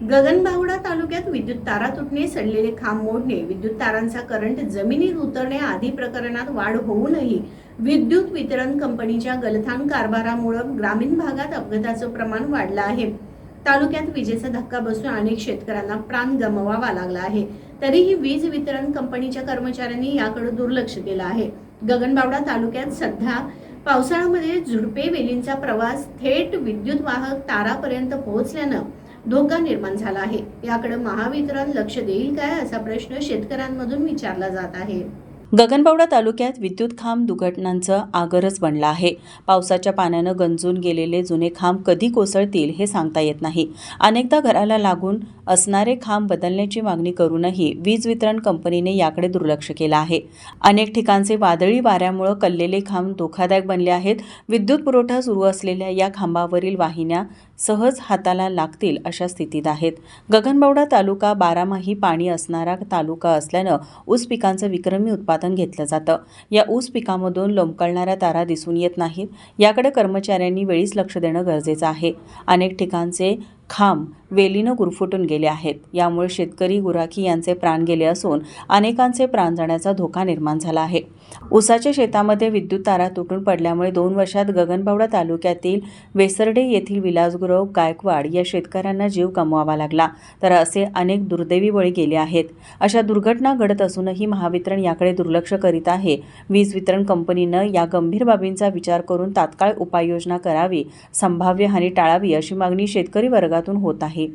गगनबावडा तालुक्यात विद्युत तारा तुटणे सडलेले खांब मोडणे विद्युत तारांचा करंट जमिनीत उतरणे आदी प्रकरणात वाढ होऊनही विद्युत वितरण कंपनीच्या गलथान कारभारामुळे ग्रामीण भागात अपघाताचं प्रमाण वाढलं आहे. तालुक्यात विजेचा धक्का बसून अनेक शेतकऱ्यांना प्राण गमवावा लागला आहे. तरीही वीज वितरण कंपनीच्या कर्मचाऱ्यांनी याकडे दुर्लक्ष केलं आहे. गगनबावडा तालुक्यात सध्या पावसाळ्यामध्ये झुडपे वेलींचा प्रवास थेट विद्युत वाहक तारापर्यंत पोहोचल्यानं धोका निर्माण झाला आहे. याकडे महावितरण लक्ष देईल काय असा प्रश्न शेतकऱ्यांमधून विचारला जात आहे. गगनबावडा तालुक्यात विद्युत खांब दुर्घटनांचं आगरच बनलं आहे. पावसाच्या पाण्यानं गंजून गेलेले जुने खांब कधी कोसळतील हे सांगता येत नाही. अनेकदा घराला लागून असणारे खांब बदलण्याची मागणी करूनही वीज वितरण कंपनीने याकडे दुर्लक्ष केलं आहे. अनेक ठिकाणचे वादळी वाऱ्यामुळे कल्लेले खांब धोकादायक बनले आहेत. विद्युत पुरवठा सुरू असलेल्या या खांबावरील वाहिन्या सहज हाताला लागतील अशा स्थितीत आहेत. गगनबावडा तालुका बारामाही पाणी असणारा तालुका असल्यानं ऊस पिकांचं विक्रमी उत्पादन घेतलं जातं. या ऊस पिकामधून लोंबकळणाऱ्या तारा दिसून येत नाहीत. याकडे कर्मचाऱ्यांनी वेळीच लक्ष देणं गरजेचं आहे. अनेक ठिकाणचे खांब वेलीनं गुरफुटून गेले आहेत. यामुळे शेतकरी गुराखी यांचे प्राण गेले असून अनेकांचे प्राण जाण्याचा धोका निर्माण झाला आहे. ऊसाच्या शेतामध्ये विद्युत तारा तुटून पडल्यामुळे दोन वर्षात गगनबावडा तालुक्यातील वेसर्डे येथील विलासगुरव गायकवाड या शेतकऱ्यांना जीव गमवावा लागला. तर असे अनेक दुर्दैवी बळी गेले आहेत. अशा दुर्घटना घडत असूनही महावितरण याकडे दुर्लक्ष करीत आहे. वीज वितरण कंपनीनं या गंभीर बाबींचा विचार करून तात्काळ उपाययोजना करावी संभाव्य हानी टाळावी अशी मागणी शेतकरी वर्गातून होत आहे.